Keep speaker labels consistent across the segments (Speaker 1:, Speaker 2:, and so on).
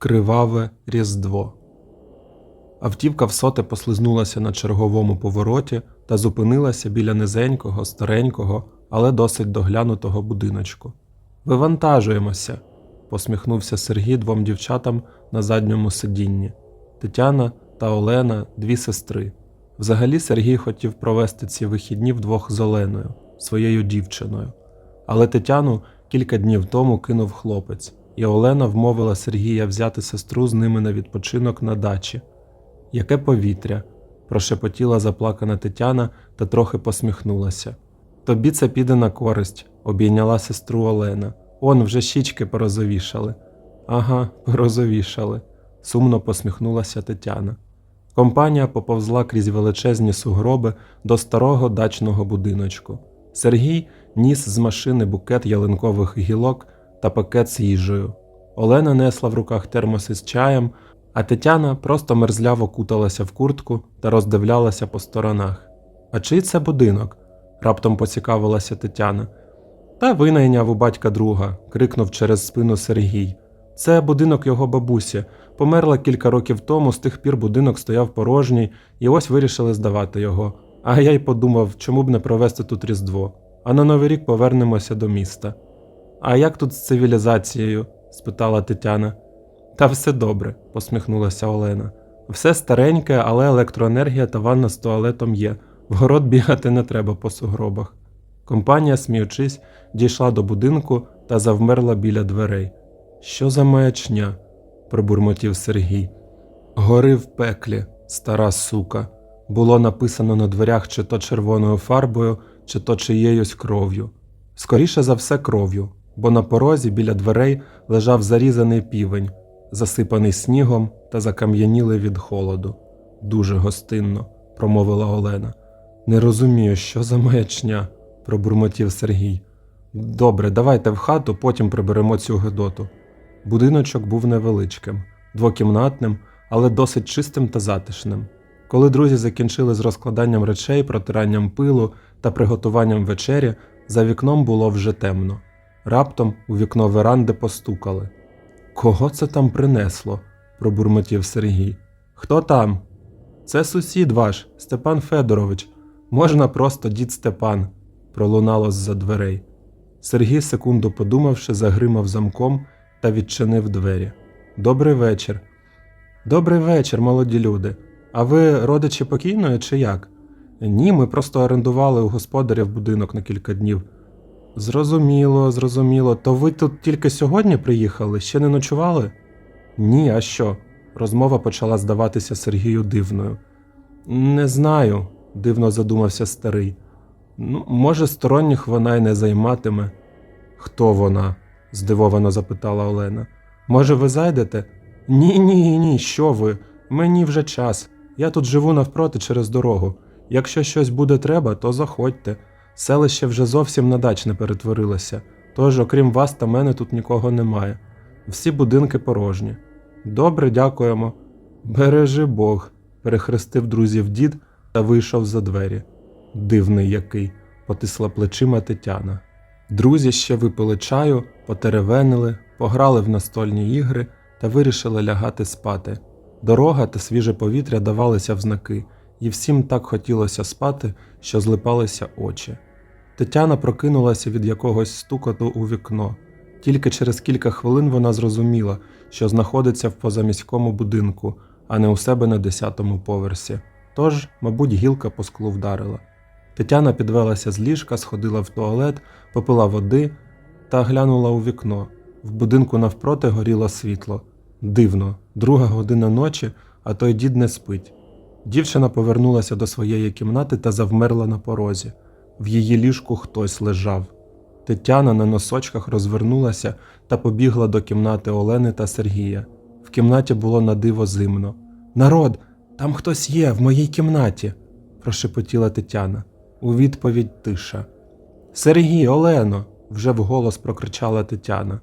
Speaker 1: Криваве Різдво. Автівка всоте послизнулася на черговому повороті та зупинилася біля низенького, старенького, але досить доглянутого будиночку. Вивантажуємося, посміхнувся Сергій двом дівчатам на задньому сидінні. Тетяна та Олена дві сестри. Взагалі Сергій хотів провести ці вихідні вдвох з Оленою, своєю дівчиною. Але Тетяну кілька днів тому кинув хлопець, і Олена вмовила Сергія взяти сестру з ними на відпочинок на дачі. Яке повітря? прошепотіла заплакана Тетяна та трохи посміхнулася. Тобі це піде на користь, обійняла сестру Олена. Он вже щічки порозовішали. Ага, порозовішали, сумно посміхнулася Тетяна. Компанія поповзла крізь величезні сугроби до старого дачного будиночку. Сергій ніс з машини букет ялинкових гілок та пакет з їжею. Олена несла в руках термоси з чаєм, а Тетяна просто мерзляво куталася в куртку та роздивлялася по сторонах. А чий це будинок? раптом поцікавилася Тетяна. Та винайняв у батька друга, крикнув через спину Сергій. Це будинок його бабусі. Померла кілька років тому, з тих пір будинок стояв порожній, і ось вирішили здавати його. А я й подумав, чому б не провести тут Різдво, а на Новий рік повернемося до міста. А як тут з цивілізацією? спитала Тетяна. Та все добре, посміхнулася Олена. Все стареньке, але електроенергія та ванна з туалетом є. В город бігати не треба по сугробах. Компанія, сміючись, дійшла до будинку та завмерла біля дверей. Що за маячня? пробурмотів Сергій. Гори в пеклі, стара сука. Було написано на дверях чи то червоною фарбою, чи то чиєюсь кров'ю. Скоріше за все, кров'ю, бо на порозі біля дверей лежав зарізаний півень, засипаний снігом та закам'янілий від холоду. Дуже гостинно, промовила Олена. Не розумію, що за маячня, пробурмотів Сергій. Добре, давайте в хату, потім приберемо цю гидоту. Будиночок був невеличким, двокімнатним, але досить чистим та затишним. Коли друзі закінчили з розкладанням речей, протиранням пилу та приготуванням вечері, за вікном було вже темно. Раптом у вікно веранди постукали. Кого це там принесло? пробурмотів Сергій. Хто там? Це сусід ваш, Степан Федорович. Можна просто дід Степан, пролунало з-за дверей. Сергій, секунду подумавши, загримав замком та відчинив двері. Добрий вечір. Добрий вечір, молоді люди. А ви родичі покійної чи як? Ні, ми просто орендували у господарів будинок на кілька днів. Зрозуміло, зрозуміло. То ви тут тільки сьогодні приїхали? Ще не ночували? Ні, а що? Розмова почала здаватися Сергію дивною. Не знаю, дивно задумався старий. Ну, може, сторонніх вона й не займатиме. Хто вона? здивовано запитала Олена. Може, ви зайдете? Ні, ні, ні, що ви? Мені вже час. Я тут живу навпроти через дорогу. Якщо щось буде треба, то заходьте. Селище вже зовсім на дачне перетворилося, тож, окрім вас та мене, тут нікого немає. Всі будинки порожні. Добре, дякуємо. Бережи Бог, перехрестив друзів дід та вийшов за двері. Дивний який, потисла плечима Тетяна. Друзі ще випили чаю, потеревенили, пограли в настольні ігри та вирішили лягати спати. Дорога та свіже повітря давалися в знаки, і всім так хотілося спати, що злипалися очі. Тетяна прокинулася від якогось стукоту у вікно. Тільки через кілька хвилин вона зрозуміла, що знаходиться в позаміському будинку, а не у себе на десятому поверсі. Тож, мабуть, гілка по склу вдарила. Тетяна підвелася з ліжка, сходила в туалет, попила води та глянула у вікно. В будинку навпроти горіло світло. Дивно, друга година ночі, а той дід не спить. Дівчина повернулася до своєї кімнати та завмерла на порозі. В її ліжку хтось лежав. Тетяна на носочках розвернулася та побігла до кімнати Олени та Сергія. В кімнаті було на диво зимно. Народ, там хтось є, в моїй кімнаті, прошепотіла Тетяна. У відповідь тиша. Сергій, Олено, вже вголос прокричала Тетяна.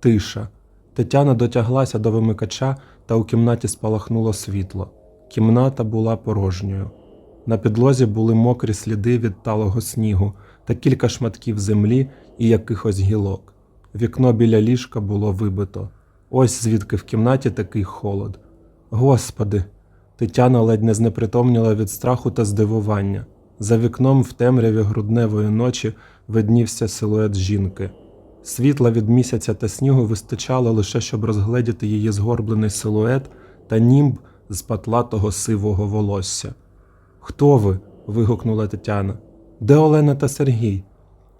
Speaker 1: Тиша. Тетяна дотяглася до вимикача, та у кімнаті спалахнуло світло. Кімната була порожньою. На підлозі були мокрі сліди від талого снігу та кілька шматків землі і якихось гілок. Вікно біля ліжка було вибито. Ось звідки в кімнаті такий холод. Господи. Тетяна ледь не знепритомніла від страху та здивування. За вікном в темряві грудневої ночі виднівся силует жінки. Світла від місяця та снігу вистачало лише, щоб розгледіти її згорблений силует та німб з патлатого сивого волосся. Хто ви? вигукнула Тетяна. Де Олена та Сергій?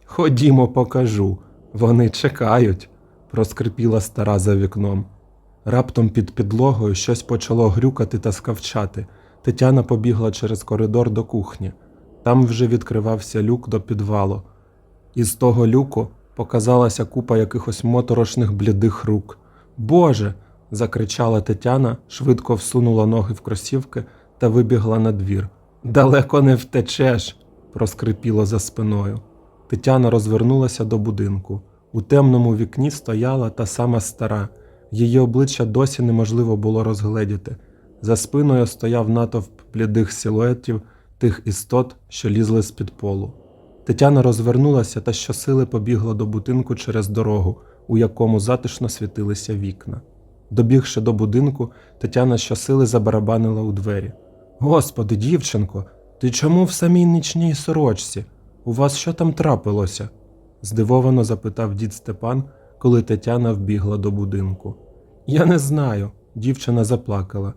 Speaker 1: Ходімо, покажу. Вони чекають, проскрипіла стара за вікном. Раптом під підлогою щось почало грюкати та скавчати. Тетяна побігла через коридор до кухні. Там вже відкривався люк до підвалу. Із того люку показалася купа якихось моторошних блідих рук. Боже. закричала Тетяна, швидко всунула ноги в кросівки та вибігла на двір. Далеко не втечеш, проскрипіло за спиною. Тетяна розвернулася до будинку. У темному вікні стояла та сама стара. Її обличчя досі неможливо було розгледіти. За спиною стояв натовп блідих силуетів тих істот, що лізли з-під полу. Тетяна розвернулася та щосили побігла до будинку через дорогу, у якому затишно світилися вікна. Добігши до будинку, Тетяна щосили забарабанила у двері. Господи, дівчинко, ти чому в самій нічній сорочці? У вас що там трапилося? здивовано запитав дід Степан, коли Тетяна вбігла до будинку. Я не знаю, дівчина заплакала.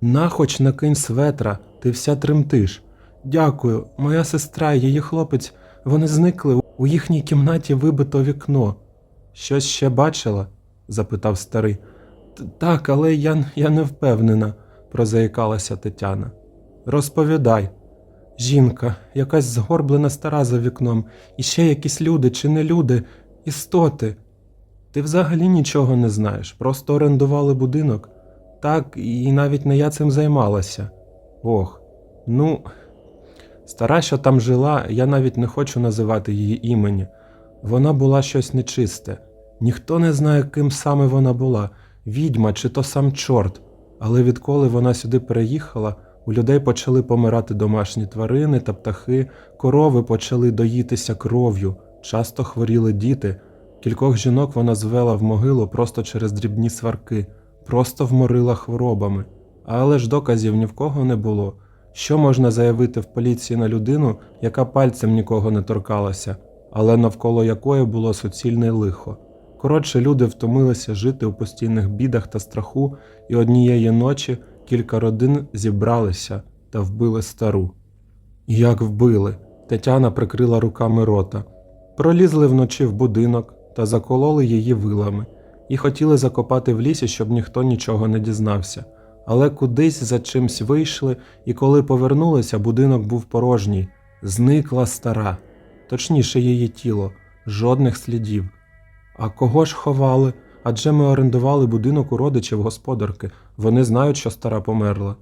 Speaker 1: На хоч накинь светра, ти вся тремтиш. Дякую, моя сестра і її хлопець, вони зникли, у їхній кімнаті вибито вікно. Щось ще бачила? запитав старий. Так, але я, я не впевнена, прозаїкалася Тетяна. Розповідай. Жінка, якась згорблена стара за вікном, і ще якісь люди чи не люди, істоти. Ти взагалі нічого не знаєш, просто орендували будинок. Так, і навіть не я цим займалася. Ох, ну, стара, що там жила, я навіть не хочу називати її імені. Вона була щось нечисте. Ніхто не знає, ким саме вона була відьма чи то сам чорт. Але відколи вона сюди переїхала, у людей почали помирати домашні тварини та птахи, корови почали доїтися кров'ю, часто хворіли діти. Кількох жінок вона звела в могилу просто через дрібні сварки, просто вморила хворобами. Але ж доказів ні в кого не було. Що можна заявити в поліції на людину, яка пальцем нікого не торкалася, але навколо якої було суцільне лихо? Коротше, люди втомилися жити у постійних бідах та страху, і однієї ночі кілька родин зібралися та вбили стару. Як вбили? Тетяна прикрила руками рота. Пролізли вночі в будинок та закололи її вилами, і хотіли закопати в лісі, щоб ніхто нічого не дізнався. Але кудись за чимсь вийшли, і коли повернулися, будинок був порожній. Зникла стара, точніше, її тіло, жодних слідів. А кого ж ховали? Адже ми орендували будинок у родичів господарки. Вони знають, що стара померла.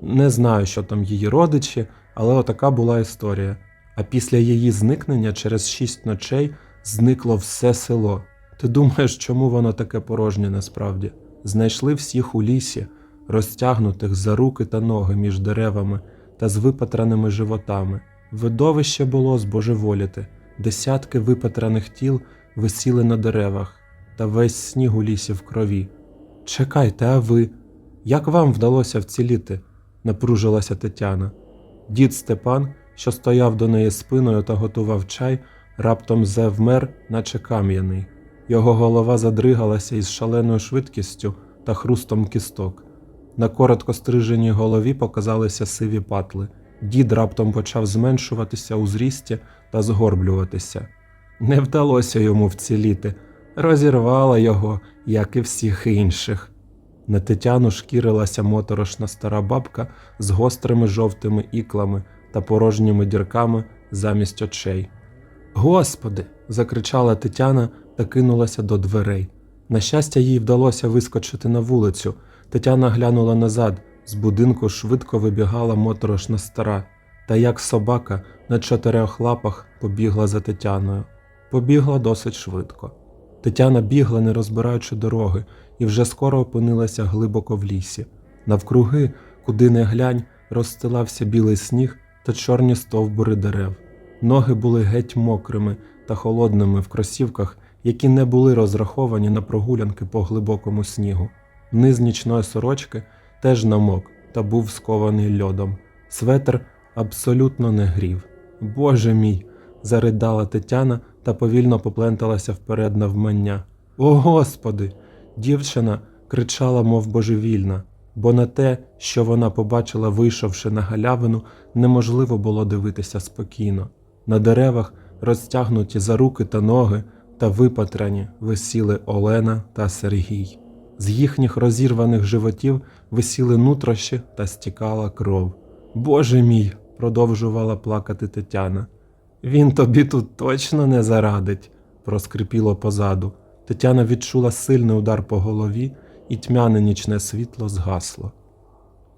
Speaker 1: Не знаю, що там її родичі, але отака була історія. А після її зникнення через шість ночей зникло все село. Ти думаєш, чому воно таке порожнє насправді? Знайшли всіх у лісі, розтягнутих за руки та ноги між деревами та з випатраними животами. Видовище було збожеволіти. Десятки випатраних тіл висіли на деревах, та весь сніг у лісі в крові. Чекайте, а ви? Як вам вдалося вціліти? напружилася Тетяна. Дід Степан, що стояв до неї спиною та готував чай, раптом завмер, наче кам'яний. Його голова задригалася із шаленою швидкістю та хрустом кісток. На коротко стриженій голові показалися сиві патли. Дід раптом почав зменшуватися у зрісті та згорблюватися. Не вдалося йому вціліти, розірвала його, як і всіх інших. На Тетяну шкірилася моторошна стара бабка з гострими жовтими іклами та порожніми дірками замість очей. Господи. закричала Тетяна та кинулася до дверей. На щастя, їй вдалося вискочити на вулицю. Тетяна глянула назад, з будинку швидко вибігала моторошна стара, та як собака на чотирьох лапах побігла за Тетяною. Побігла досить швидко. Тетяна бігла, не розбираючи дороги, і вже скоро опинилася глибоко в лісі. Навкруги, куди не глянь, розстилався білий сніг та чорні стовбури дерев. Ноги були геть мокрими та холодними в кросівках, які не були розраховані на прогулянки по глибокому снігу. Низ нічної сорочки теж намок та був скований льодом. Светр абсолютно не грів. Боже мій! заридала Тетяна та повільно попленталася вперед навмання. О Господи! Дівчина кричала, мов божевільна, бо на те, що вона побачила, вийшовши на галявину, неможливо було дивитися спокійно. На деревах, розтягнуті за руки та ноги та випатрані, висіли Олена та Сергій. З їхніх розірваних животів висіли нутрощі та стікала кров. Боже мій, продовжувала плакати Тетяна. Він тобі тут точно не зарадить, проскрипіло позаду. Тетяна відчула сильний удар по голові, і тьмяне нічне світло згасло.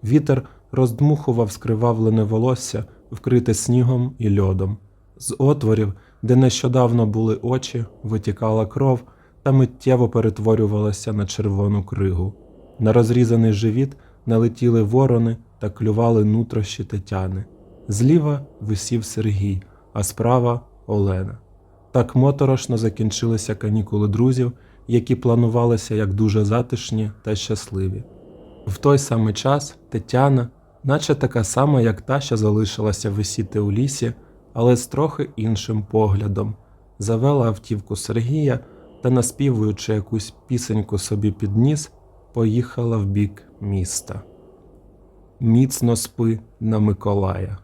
Speaker 1: Вітер роздмухував скривавлене волосся, вкрите снігом і льодом. З отворів, де нещодавно були очі, витікала кров та миттєво перетворювалася на червону кригу. На розрізаний живіт налетіли ворони та клювали нутрощі Тетяни. Зліва висів Сергій, а справа Олена. Так моторошно закінчилися канікули друзів, які планувалися як дуже затишні та щасливі. В той самий час Тетяна, наче така сама, як та, що залишилася висіти у лісі, але з трохи іншим поглядом, завела автівку Сергія та, наспівуючи якусь пісеньку собі під ніс, поїхала в бік міста. Міцно спи на Миколая.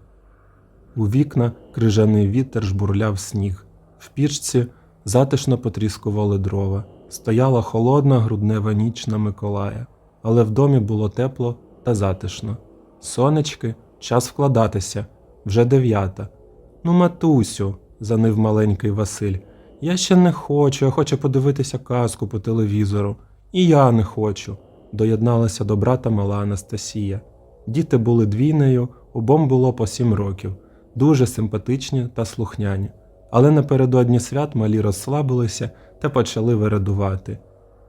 Speaker 1: У вікна крижаний вітер жбурляв сніг. В пічці затишно потріскували дрова. Стояла холодна груднева ніч на Миколая, але в домі було тепло та затишно. Сонечки, час вкладатися, вже дев'ята. Ну, матусю, занив маленький Василь. Я ще не хочу, я хочу подивитися казку по телевізору. І я не хочу, доєдналася до брата мала Анастасія. Діти були двійнею, обом було по сім років, дуже симпатичні та слухняні. Але напередодні свят малі розслабилися та почали вирадувати.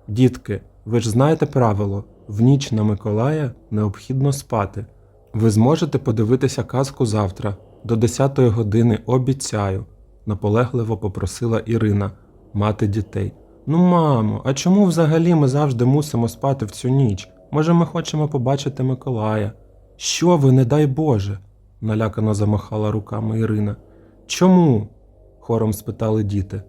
Speaker 1: Дітки, ви ж знаєте правило в ніч на Миколая необхідно спати. Ви зможете подивитися казку завтра, до 10 години обіцяю, наполегливо попросила Ірина, мати дітей. Ну, мамо, а чому взагалі ми завжди мусимо спати в цю ніч? Може, ми хочемо побачити Миколая? Що ви, не дай Боже? Налякано замахала руками Ірина. Чому? хором спитали діти.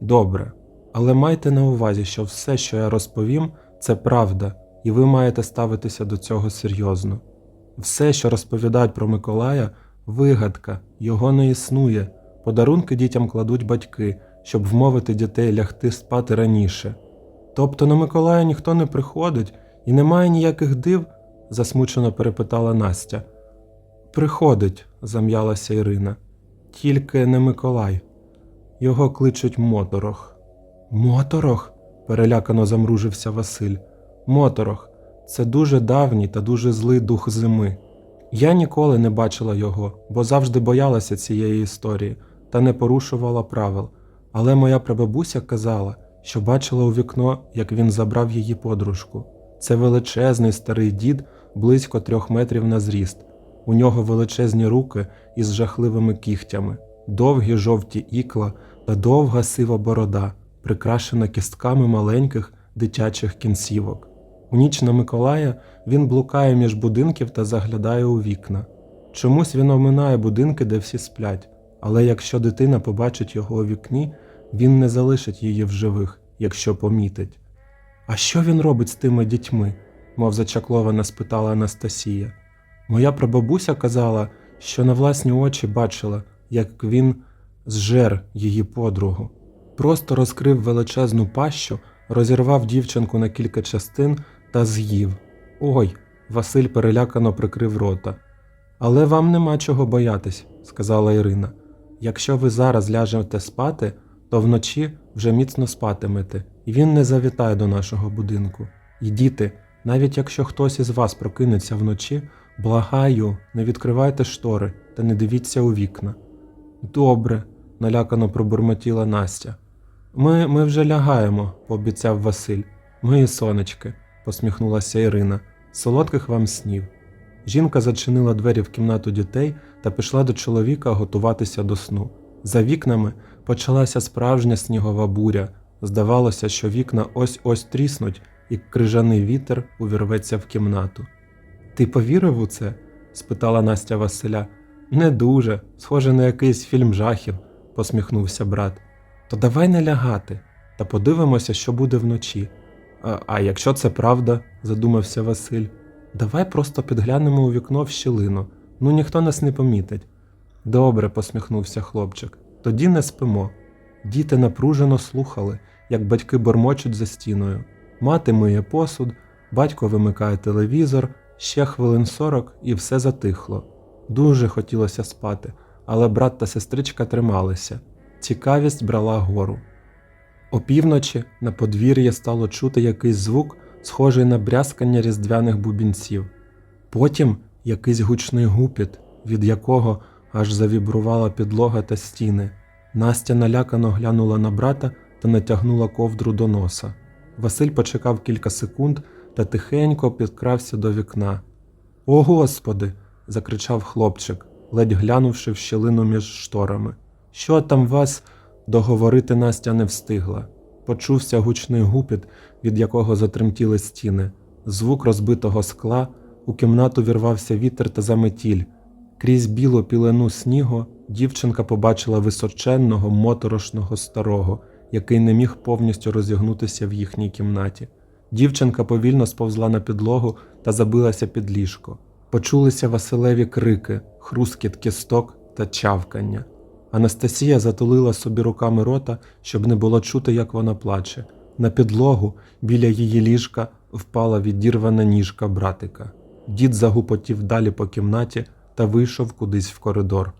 Speaker 1: Добре, але майте на увазі, що все, що я розповім, це правда, і ви маєте ставитися до цього серйозно. Все, що розповідають про Миколая, вигадка, його не існує. Подарунки дітям кладуть батьки, щоб вмовити дітей лягти спати раніше. Тобто на Миколая ніхто не приходить і немає ніяких див? засмучено перепитала Настя. Приходить, зам'ялася Ірина. Тільки не Миколай. Його кличуть Моторох. Моторох? перелякано замружився Василь. Моторох це дуже давній та дуже злий дух зими. Я ніколи не бачила його, бо завжди боялася цієї історії та не порушувала правил. Але моя прабабуся казала, що бачила у вікно, як він забрав її подружку. Це величезний старий дід, близько трьох метрів на зріст. У нього величезні руки із жахливими кігтями, довгі жовті ікла та довга сива борода, прикрашена кістками маленьких дитячих кінцівок. У ніч на Миколая він блукає між будинків та заглядає у вікна. Чомусь він оминає будинки, де всі сплять, але якщо дитина побачить його у вікні, він не залишить її в живих, якщо помітить. А що він робить з тими дітьми? мов зачаклована спитала Анастасія. Моя прабабуся казала, що на власні очі бачила, як він зжер її подругу. Просто розкрив величезну пащу, розірвав дівчинку на кілька частин та з'їв. Ой, Василь перелякано прикрив рота. Але вам нема чого боятись, сказала Ірина. Якщо ви зараз ляжете спати, то вночі вже міцно спатимете, і він не завітає до нашого будинку. І навіть якщо хтось із вас прокинеться вночі, благаю, не відкривайте штори та не дивіться у вікна. Добре, налякано пробурмотіла Настя. Ми, ми вже лягаємо, пообіцяв Василь. Мої сонечки, посміхнулася Ірина. Солодких вам снів. Жінка зачинила двері в кімнату дітей та пішла до чоловіка готуватися до сну. За вікнами почалася справжня снігова буря, Здавалося, що вікна ось-ось тріснуть, і крижаний вітер увірветься в кімнату. Ти повірив у це? спитала Настя Василя. Не дуже, схоже на якийсь фільм жахів, посміхнувся брат. То давай не лягати, та подивимося, що буде вночі. А, а якщо це правда, задумався Василь, давай просто підглянемо у вікно в щілину, ну ніхто нас не помітить. Добре, посміхнувся хлопчик. Тоді не спимо. Діти напружено слухали, як батьки бормочуть за стіною. Мати миє посуд, батько вимикає телевізор, ще хвилин сорок і все затихло. Дуже хотілося спати, але брат та сестричка трималися. Цікавість брала гору. Опівночі на подвір'ї стало чути якийсь звук, схожий на брязкання різдвяних бубінців. Потім якийсь гучний гупіт, від якого аж завібрувала підлога та стіни. Настя налякано глянула на брата та натягнула ковдру до носа. Василь почекав кілька секунд та тихенько підкрався до вікна. О Господи! закричав хлопчик, ледь глянувши в щілину між шторами. Що там вас? Договорити Настя не встигла. Почувся гучний гупіт, від якого затремтіли стіни. Звук розбитого скла, у кімнату вірвався вітер та заметіль. Крізь білу пілену снігу дівчинка побачила височенного, моторошного старого, який не міг повністю розігнутися в їхній кімнаті. Дівчинка повільно сповзла на підлогу та забилася під ліжко. Почулися Василеві крики, хрускіт кісток та чавкання. Анастасія затулила собі руками рота, щоб не було чути, як вона плаче. На підлогу біля її ліжка впала відірвана ніжка братика. Дід загупотів далі по кімнаті та вийшов кудись в коридор.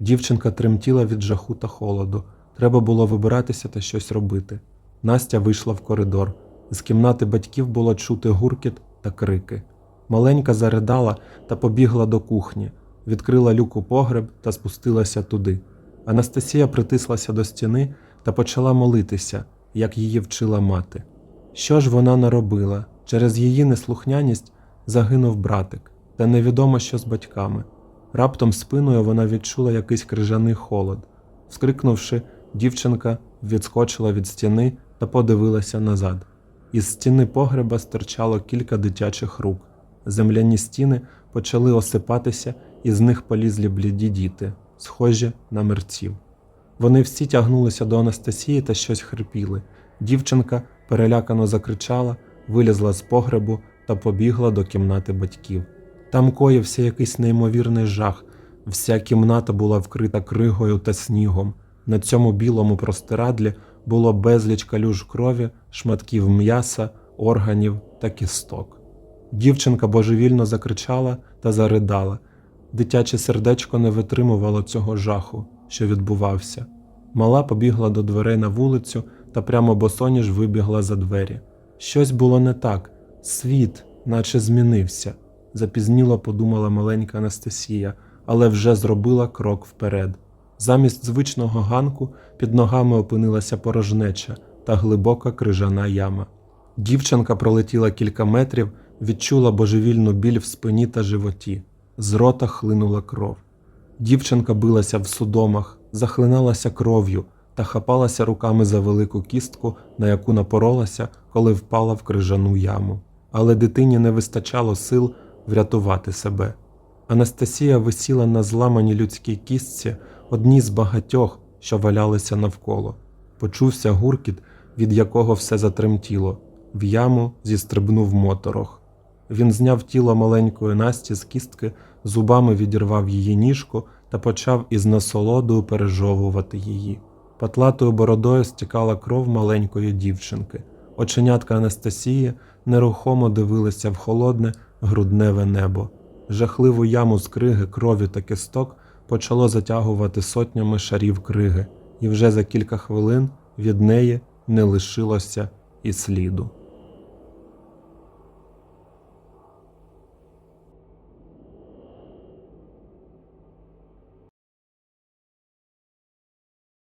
Speaker 1: Дівчинка тремтіла від жаху та холоду. Треба було вибиратися та щось робити. Настя вийшла в коридор. З кімнати батьків було чути гуркіт та крики. Маленька заридала та побігла до кухні, відкрила люк у погреб та спустилася туди. Анастасія притислася до стіни та почала молитися, як її вчила мати. Що ж вона наробила? Через її неслухняність загинув братик, та невідомо, що з батьками. Раптом спиною вона відчула якийсь крижаний холод. Вскрикнувши, дівчинка відскочила від стіни та подивилася назад. Із стіни погреба стирчало кілька дитячих рук. Земляні стіни почали осипатися, і з них полізли бліді діти, схожі на мерців. Вони всі тягнулися до Анастасії та щось хрипіли. Дівчинка перелякано закричала, вилізла з погребу та побігла до кімнати батьків. Там коївся якийсь неймовірний жах. Вся кімната була вкрита кригою та снігом. На цьому білому простирадлі було безліч калюж крові, шматків м'яса, органів та кісток. Дівчинка божевільно закричала та заридала. Дитяче сердечко не витримувало цього жаху, що відбувався. Мала побігла до дверей на вулицю та прямо босоніж вибігла за двері. Щось було не так, світ, наче змінився, запізніло подумала маленька Анастасія, але вже зробила крок вперед. Замість звичного ганку під ногами опинилася порожнеча та глибока крижана яма. Дівчинка пролетіла кілька метрів, відчула божевільну біль в спині та животі. З рота хлинула кров. Дівчинка билася в судомах, захлиналася кров'ю та хапалася руками за велику кістку, на яку напоролася, коли впала в крижану яму. Але дитині не вистачало сил врятувати себе. Анастасія висіла на зламаній людській кістці, одній з багатьох, що валялися навколо. Почувся гуркіт, від якого все затремтіло. В яму зістрибнув моторох. Він зняв тіло маленької Насті з кістки, зубами відірвав її ніжку та почав із насолодою пережовувати її. Патлатою бородою стікала кров маленької дівчинки. Оченятка Анастасії нерухомо дивилися в холодне грудневе небо. Жахливу яму з криги, крові та кісток почало затягувати сотнями шарів криги, і вже за кілька хвилин від неї не лишилося і сліду.